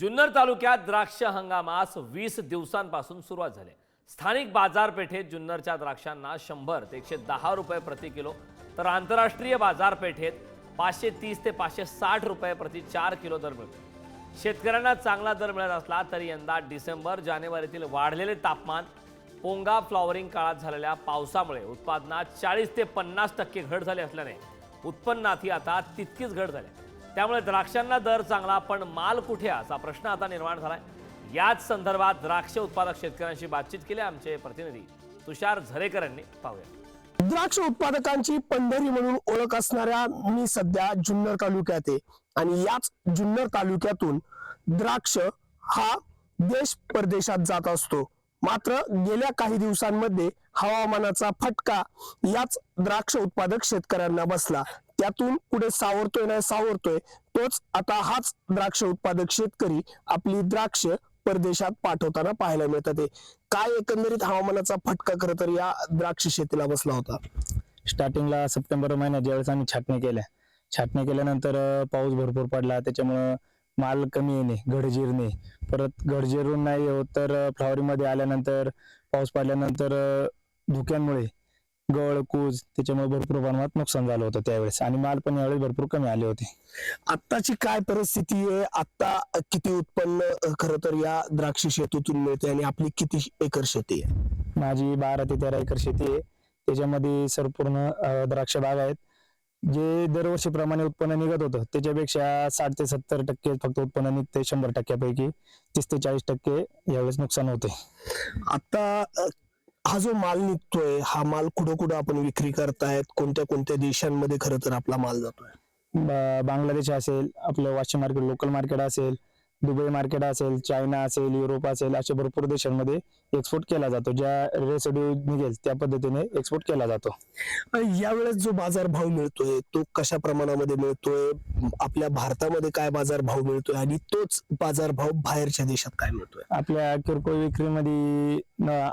जुन्नर तालुक्यात द्राक्ष हंगामास वीस दिवसांपासून सुरुवात झाली स्थानिक बाजारपेठेत जुन्नरच्या द्राक्षांना शंभर ते एकशे दहा रुपये प्रति किलो तर आंतरराष्ट्रीय बाजारपेठेत पाचशे तीस ते पाचशे साठ रुपये प्रति चार किलो दर मिळतो शेतकऱ्यांना चांगला दर मिळत असला तरी यंदा डिसेंबर जानेवारीतील वाढलेले तापमान पोंगा फ्लॉवरिंग काळात झालेल्या पावसामुळे उत्पादनात चाळीस ते पन्नास टक्के घट झाली असल्याने उत्पन्नातही आता तितकीच घट झाली आहे. त्यामुळे द्राक्षांना दर चांगला पण माल कुठे असा प्रश्न आता निर्माण झालाय. याच संदर्भात द्राक्ष उत्पादक शेतकऱ्यांशी बातचीत केली आमचे प्रतिनिधी तुषार झरेकर यांनी. पाहूया. द्राक्ष उत्पादकांची पंढरी म्हणून ओळख असणाऱ्या मी सध्या जुन्नर तालुक्यात आहे. आणि याच जुन्नर तालुक्यातून द्राक्ष हा देश परदेशात जात असतो. मात्र गेल्या काही दिवसांमध्ये हवामानाचा फटका याच द्राक्ष उत्पादक शेतकऱ्यांना बसला. त्यातून पुढे सावरतोय नाही सावरतोय तोच आता हाच द्राक्ष उत्पादक शेतकरी आपली द्राक्ष परदेशात पाठवताना पाहायला मिळतात काय एकंदरीत हवामानाचा फटका खरं तर या द्राक्ष शेतीला बसला होता? स्टार्टिंगला सप्टेंबर महिन्यात ज्यावेळेस आम्ही छाटणी केल्या छाटणी केल्यानंतर पाऊस भरपूर पडला. त्याच्यामुळं माल कमी येणे घडजिरणे परत घडजिरून नाही होत तर फ्लॉवरिंगमध्ये आल्यानंतर पाऊस पडल्यानंतर धुक्यांमुळे गळ कूज त्याच्यामुळे भरपूर प्रमाणात नुकसान झालं होतं त्यावेळेस. आणि माल पण यावेळेस भरपूर कमी आले होते. आत्ताची काय परिस्थिती आहे? आता किती उत्पन्न खरं तर या द्राक्ष शेतीतून मिळते आणि आपली किती एकर शेती आहे? माझी बारा ते तेरा एकर शेती आहे. त्याच्यामध्ये संपूर्ण द्राक्ष बाग आहेत. जे दरवर्षीप्रमाणे उत्पन्न निघत होतं त्याच्यापेक्षा साठ ते सत्तर टक्के फक्त उत्पन्न निघते शंभर टक्क्यापैकी. तीस ते चाळीस टक्के यावेळेस नुकसान होते आता हा जो माल निघतोय हा माल कुठं कुठं आपण विक्री करतायत कोणत्या कोणत्या देशांमध्ये खरं तर आपला माल जातोय? बांगलादेश असेल आपलं वाशिम मार्केट लोकल मार्केट असेल दुबई मार्केट असेल चायना असेल युरोप असेल अशा भरपूर देशांमध्ये एक्सपोर्ट केला जातो. ज्या रेसिड्यू निघेल त्या पद्धतीने एक्सपोर्ट केला जातो. यावेळेस जो बाजार भाव मिळतोय तो कशा प्रमाणामध्ये मिळतोय? आपल्या भारतामध्ये काय बाजार भाव मिळतोय आणि तोच बाजार भाव बाहेरच्या देशात काय मिळतोय? आपल्या किरकोळ विक्रीमध्ये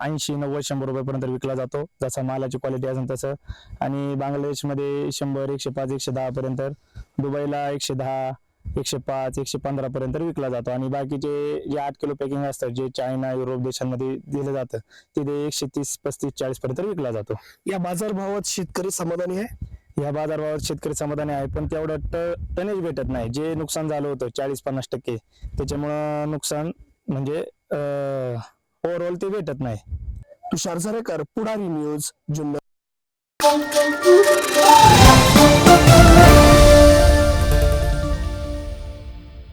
ऐंशी नव्वद शंभर रुपयापर्यंत विकला जातो. जसा मालाची क्वालिटी असेल तसं. आणि बांगलादेशमध्ये शंभर एकशे पाच एकशे दहा पर्यंत. दुबईला एकशे दहा एकशे पाच एकशे पंधरा पर्यंत विकला जातो. आणि बाकीचे जे आठ किलो पॅकिंग असतात जे चायना युरोप देशांमध्ये दिलं जातं तिथे एकशे तीस पस्तीस चाळीस पर्यंत विकला जातो. या बाजार भावात शेतकरी समाधानी आहे? या बाजारभावात शेतकरी समाधानी आहे पण तेवढं ट- टनेज भेटत नाही. जे नुकसान झालं होतं चाळीस पन्नास टक्के त्याच्यामुळं नुकसान म्हणजे ओव्हरऑल ते भेटत नाही. तुषार झरेकर पुढारी न्यूज जुन्नर.